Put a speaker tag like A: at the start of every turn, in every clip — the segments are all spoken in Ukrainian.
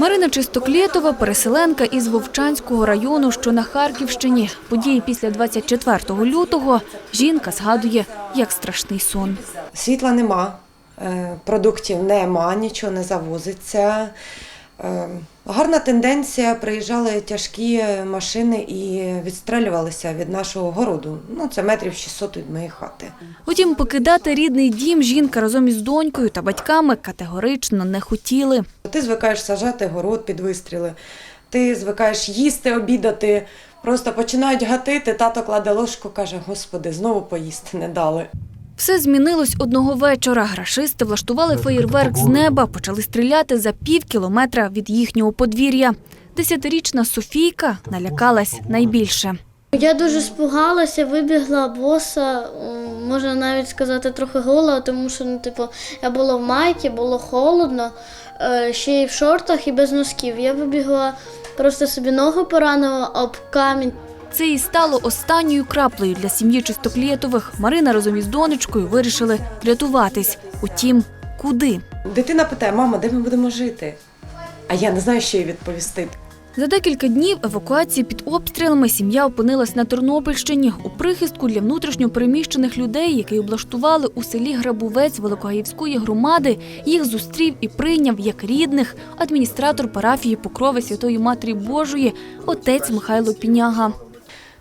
A: Марина Чистоклєтова – переселенка із Вовчанського району, що на Харківщині. Події після 24 лютого жінка згадує як страшний сон.
B: Світла нема, е, продуктів нема, нічого не завозиться. Е, Гарна тенденція, приїжджали тяжкі машини і відстрелювалися від нашого городу. Ну, це метрів 600 від моєї хати.
A: Утім, покидати рідний дім жінка разом із донькою та батьками категорично не хотіли.
B: Ти звикаєш сажати город під вистріли, ти звикаєш їсти, обідати. Просто починають гатити, тато кладе ложку, каже, господи, знову поїсти не дали.
A: Все змінилось одного вечора. Рашисти влаштували феєрверк з неба, почали стріляти за пів кілометра від їхнього подвір'я. Десятирічна Софійка налякалась найбільше.
C: Я дуже спугалася, вибігла боса, можна навіть сказати, трохи гола, тому що ну, типу, я була в майці, було холодно, е, ще й в шортах і без носків. Я вибігла, просто собі ногу поранила об камінь.
A: Це і стало останньою краплею для сім'ї Чистоклєтових. Марина разом із донечкою вирішили рятуватись. Утім, куди?
B: Дитина питає, мама, де ми будемо жити? А я не знаю, що їй відповісти.
A: За декілька днів евакуації під обстрілами сім'я опинилась на Тернопільщині у прихистку для внутрішньопереміщених людей, який облаштували у селі Грабовець Великогаївської громади. Їх зустрів і прийняв як рідних адміністратор парафії Покрови Святої Матері Божої, отець Михайло Піняга.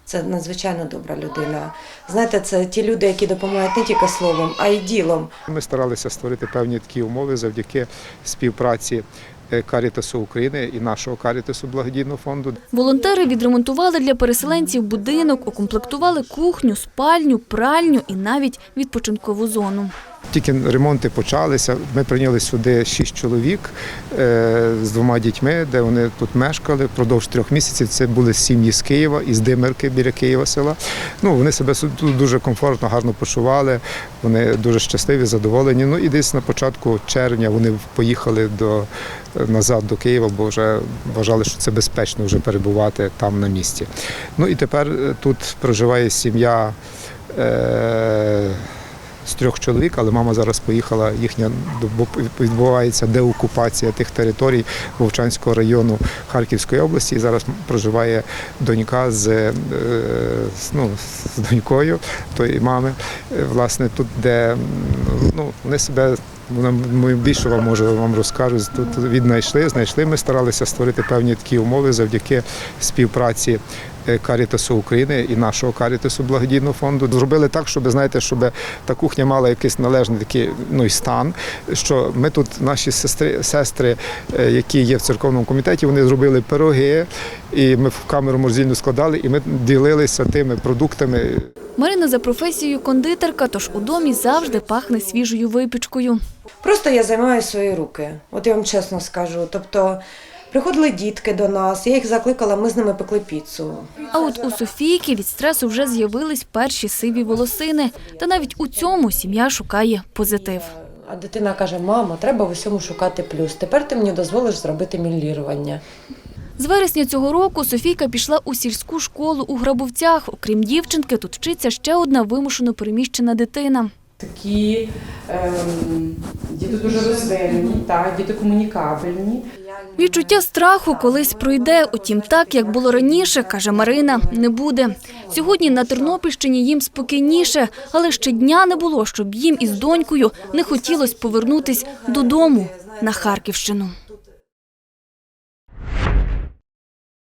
B: Це надзвичайно добра людина. Знаєте, це ті люди, які допомагають не тільки словом, а й ділом.
D: Ми старалися створити певні такі умови завдяки співпраці е, Карітасу України і нашого Карітасу благодійного фонду.
A: Волонтери відремонтували для переселенців будинок, укомплектували кухню, спальню, пральню і навіть відпочинкову зону.
D: Тільки ремонти почалися. Ми прийняли сюди шість чоловік е, з двома дітьми, де вони тут мешкали впродовж трьох місяців. Це були сім'ї з Києва, із Димирки біля Києва села. Ну вони себе тут дуже комфортно, гарно почували. Вони дуже щасливі, задоволені. Ну і десь на початку червня вони поїхали до назад до Києва, бо вже вважали, що це безпечно вже перебувати там на місці. Ну і тепер е, тут проживає сім'я. Е, трьох чоловік, але мама зараз поїхала. Їхня відбувається деокупація тих територій Вовчанського району Харківської області. І зараз проживає донька з, е, ну, з донькою тої мами. Е, Власне, тут, де ну, вони себе. Вона ми більше вам може вам розкажуть. Тут віднайшли, знайшли. Ми старалися створити певні такі умови завдяки співпраці Карітасу України і нашого Карітасу благодійного фонду. Зробили так, щоб знаєте, щоб та кухня мала якийсь належний такий ну і стан. Що ми тут, наші сестри, сестри, е, які є в церковному комітеті, вони зробили пироги, і ми в камеру морзильну складали, і ми ділилися тими продуктами.
A: Марина за професією кондитерка, тож у домі завжди пахне свіжою випічкою.
B: Просто я займаю свої руки. От я вам чесно скажу. Тобто приходили дітки до нас, я їх закликала, ми з ними пекли піцу.
A: А от у Софійки від стресу вже з'явились перші сиві волосини. Та навіть у цьому сім'я шукає позитив.
B: А дитина каже: мамо, треба в усьому шукати плюс. Тепер ти мені дозволиш зробити мілірування.
A: З вересня цього року Софійка пішла у сільську школу у Грабовцях. Окрім дівчинки, тут вчиться ще одна вимушено переміщена дитина.
E: Такі ем, діти дуже розвинені, так, діти комунікабельні.
A: Відчуття страху колись пройде. Утім, так як було раніше, каже Марина, не буде. Сьогодні на Тернопільщині їм спокійніше, але ще дня не було, щоб їм із донькою не хотілося повернутись додому на Харківщину.